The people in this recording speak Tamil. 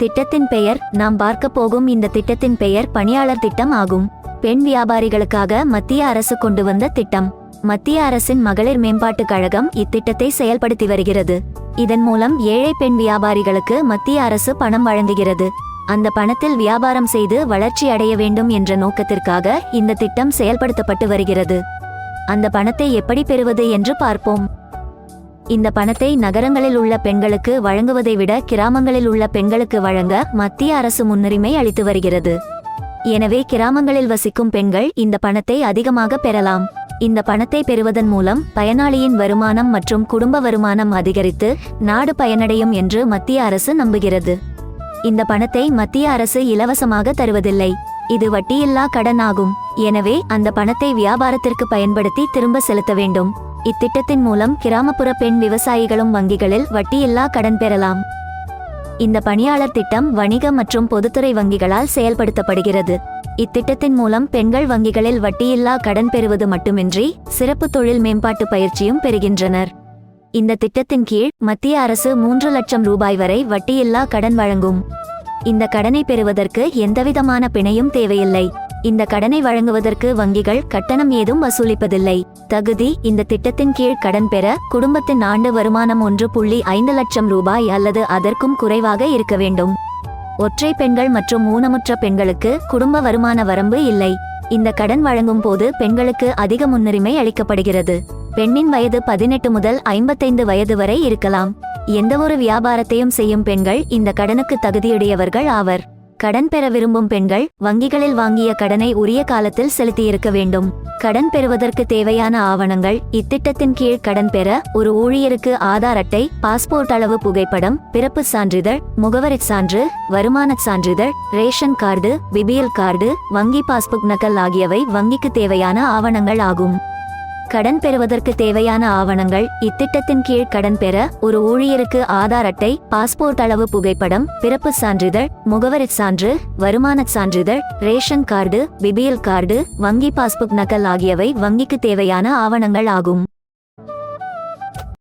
திட்டத்தின் பெயர் நாம் பார்க்க போகும் இந்த திட்டத்தின் பெயர் பணியாளர் திட்டம் ஆகும். பெண் வியாபாரிகளுக்காக மத்திய அரசு கொண்டு வந்த திட்டம். மத்திய அரசின் மகளிர் மேம்பாட்டுக் கழகம் இத்திட்டத்தை செயல்படுத்தி வருகிறது. இதன் மூலம் ஏழை பெண் வியாபாரிகளுக்கு மத்திய அரசு பணம் வழங்குகிறது. அந்த பணத்தில் வியாபாரம் செய்து வளர்ச்சி அடைய வேண்டும் என்ற நோக்கத்திற்காக இந்த திட்டம் செயல்படுத்தப்பட்டு வருகிறது. அந்த பணத்தை எப்படி பெறுவது என்று பார்ப்போம். இந்த பணத்தை நகரங்களில் உள்ள பெண்களுக்கு வழங்குவதை விட கிராமங்களில் உள்ள பெண்களுக்கு வழங்க மத்திய அரசு முன்னுரிமை அளித்து வருகிறது. எனவே கிராமங்களில் வசிக்கும் பெண்கள் இந்த பணத்தை அதிகமாக பெறலாம். இந்த பணத்தை பெறுவதன் மூலம் பயனாளியின் வருமானம் மற்றும் குடும்ப வருமானம் அதிகரித்து நாடு பயனடையும் என்று மத்திய அரசு நம்புகிறது. இந்த பணத்தை மத்திய அரசு இலவசமாக தருவதில்லை. இது வட்டியில்லா கடன் ஆகும் எனவே அந்த பணத்தை வியாபாரத்திற்கு பயன்படுத்தி திரும்ப செலுத்த வேண்டும். இத்திட்டத்தின் மூலம் கிராமப்புற பெண் விவசாயிகளும் வங்கிகளில் வட்டியில்லா கடன் பெறலாம். இந்த பணியாளர் திட்டம் வணிக மற்றும் பொதுத்துறை வங்கிகளால் செயல்படுத்தப்படுகிறது. இத்திட்டத்தின் மூலம் பெண்கள் வங்கிகளில் வட்டியில்லா கடன் பெறுவது மட்டுமின்றி சிறப்பு தொழில் மேம்பாட்டு பயிற்சியும் பெறுகின்றனர். இந்த திட்டத்தின் கீழ் மத்திய அரசு மூன்று லட்சம் ரூபாய் வரை வட்டியில்லா கடன் வழங்கும். இந்த கடனை பெறுவதற்கு எந்தவிதமான பிணையும் தேவையில்லை. இந்த கடனை வழங்குவதற்கு வங்கிகள் கட்டணம் ஏதும் வசூலிப்பதில்லை. தகுதி இந்த திட்டத்தின் கீழ் கடன் பெற குடும்பத்தின் ஆண்டு வருமானம் ஒன்று புள்ளி ஐந்து லட்சம் ரூபாய் அல்லது அதற்கும் குறைவாக இருக்க வேண்டும். ஒற்றை பெண்கள் மற்றும் ஊனமுற்ற பெண்களுக்கு குடும்ப வருமான வரம்பு இல்லை. இந்த கடன் வழங்கும் போது பெண்களுக்கு அதிக முன்னுரிமை அளிக்கப்படுகிறது. பெண்ணின் வயது பதினெட்டு முதல் ஐம்பத்தைந்து வயது வரை இருக்கலாம். எந்தவொரு வியாபாரத்தையும் செய்யும் பெண்கள் இந்த கடனுக்கு தகுதியுடையவர்கள் ஆவர். கடன் பெற விரும்பும் பெண்கள் வங்கிகளில் வாங்கிய கடனை உரிய காலத்தில் செலுத்தியிருக்க வேண்டும். கடன் பெறுவதற்கு தேவையான ஆவணங்கள் இத்திட்டத்தின் கீழ் கடன் பெற ஒரு ஊழியருக்கு ஆதார் அட்டை பாஸ்போர்ட் அளவு புகைப்படம் பிறப்பு சான்றிதழ் முகவரி சான்று வருமானச் சான்றிதழ் ரேஷன் கார்டு பிபிஎல் கார்டு வங்கி பாஸ்புக் நகல் ஆகியவை வங்கிக்கு தேவையான ஆவணங்கள் ஆகும். கடன் பெறுவதற்கு தேவையான ஆவணங்கள் இத்திட்டத்தின் கீழ் கடன் பெற ஒரு ஊழியருக்கு ஆதார் அட்டை பாஸ்போர்ட் அளவு புகைப்படம் பிறப்பு சான்றிதழ் முகவரி சான்று வருமானச் சான்றிதழ் ரேஷன் கார்டு பிபிஎல் கார்டு வங்கி பாஸ்புக் நகல் ஆகியவை வங்கிக்கு தேவையான ஆவணங்கள் ஆகும்.